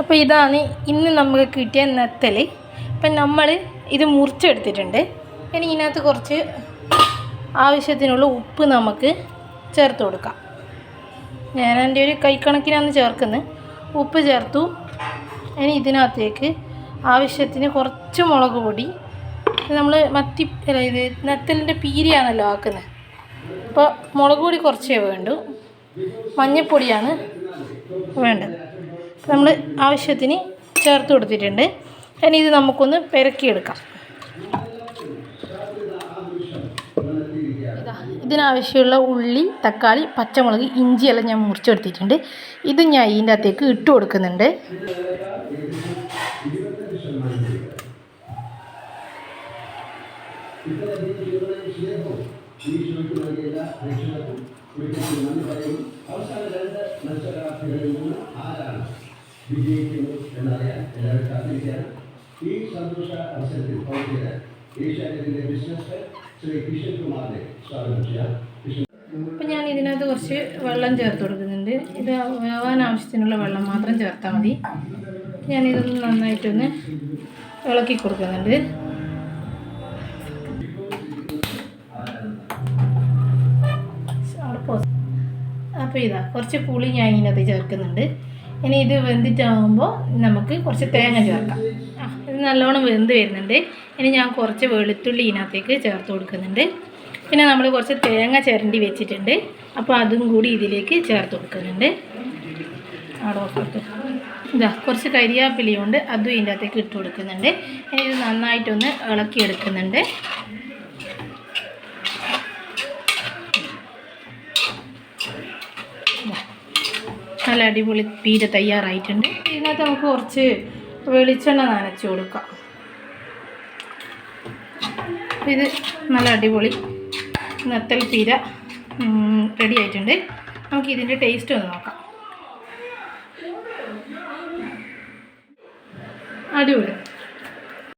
അപ്പോൾ ഇതാണ് ഇന്ന് നമുക്ക് കിട്ടിയ നെത്തൽ അപ്പം നമ്മൾ ഇത് മുറിച്ചെടുത്തിട്ടുണ്ട്. ഇനി ഇതിനകത്ത് കുറച്ച് ആവശ്യത്തിനുള്ള ഉപ്പ് നമുക്ക് ചേർത്ത് കൊടുക്കാം. ഞാൻ എന്റെ ഒരു കൈക്കണക്കിനാണ് ചേർക്കുന്നത്. ഉപ്പ് ചേർത്തു. ഇനി ഇതിനകത്തേക്ക് ആവശ്യത്തിന് കുറച്ച് മുളക് പൊടി. നമ്മൾ മത്തി അല്ല ഇത് നെത്തലിന്റെ പീരിയാണല്ലോ ആക്കുന്നത്. അപ്പോൾ മുളക് പൊടി കുറച്ചേ വേണ്ടു. മഞ്ഞൾപ്പൊടിയാണ് വേണ്ടത്. നമ്മൾ ആവശ്യത്തിന് ചേർത്ത് കൊടുത്തിട്ടുണ്ട്. ഇനി ഇത് നമുക്കൊന്ന് പെരക്കിയെടുക്കാം. ഇതാ ഇതിനാവശ്യമുള്ള ഉള്ളി തക്കാളി പച്ചമുളക് ഇഞ്ചിയെല്ലാം ഞാൻ മുറിച്ചെടുത്തിട്ടുണ്ട്. ഇത് ഞാൻ ഇതിന്റെ അകത്തേക്ക് ഇട്ട് കൊടുക്കുന്നുണ്ട്. വിജയിക്കുന്നു എന്നറിയാൻ എല്ലാവരും കാത്തിരിക്കുകയാണ്. ഈ സന്തോഷ അവസരത്തിൽ പങ്കുചേരാൻ ഏഷ്യാനെറ്റിന്റെ ബിസിനസ് ശ്രീ കിഷൻ കുമാറിനെ സ്വാഗതം ചെയ്യാം. ഇപ്പം ഞാൻ ഇതിനകത്ത് കുറച്ച് വെള്ളം ചേർത്ത് കൊടുക്കുന്നുണ്ട്. ഇത് വേവാൻ ആവശ്യത്തിനുള്ള വെള്ളം മാത്രം ചേർത്താൽ മതി. ഞാനിതൊന്ന് നന്നായിട്ടൊന്ന് ഇളക്കി കൊടുക്കുന്നുണ്ട്. അപ്പോൾ ഇതാ കുറച്ച് പുളി ഞാൻ ഇതിനകത്ത് ചേർക്കുന്നുണ്ട്. ഇനി ഇത് വെന്തിട്ടാകുമ്പോൾ നമുക്ക് കുറച്ച് തേങ്ങ ചേർക്കാം ഇത് നല്ലോണം വെന്ത് വരുന്നുണ്ട്. ഇനി ഞാൻ കുറച്ച് വെളുത്തുള്ളി ഇതിനകത്തേക്ക് ചേർത്ത് കൊടുക്കുന്നുണ്ട്. പിന്നെ നമ്മൾ കുറച്ച് തേങ്ങ ചിരണ്ടി വെച്ചിട്ടുണ്ട്. അപ്പോൾ അതും കൂടി ഇതിലേക്ക് ചേർത്ത് കൊടുക്കുന്നുണ്ട്. ഇതാ കുറച്ച് കരിയാപ്പിലിയുണ്ട് അതും ഇതിന്റെ അകത്തേക്ക് ഇട്ട് കൊടുക്കുന്നുണ്ട്. ഇനി ഇത് നന്നായിട്ടൊന്ന് ഇളക്കി എടുക്കുന്നുണ്ട് നല്ല അടിപൊളി പീര തയ്യാറായിട്ടുണ്ട്. ഇതിനകത്ത് നമുക്ക് കുറച്ച് വെളിച്ചെണ്ണ നനച്ച് കൊടുക്കാം. ഇത് നല്ല അടിപൊളി നത്തൽ പീര റെഡി ആയിട്ടുണ്ട്. നമുക്ക് ഇതിന്റെ ടേസ്റ്റ് ഒന്ന് നോക്കാം. അടിപൊളി.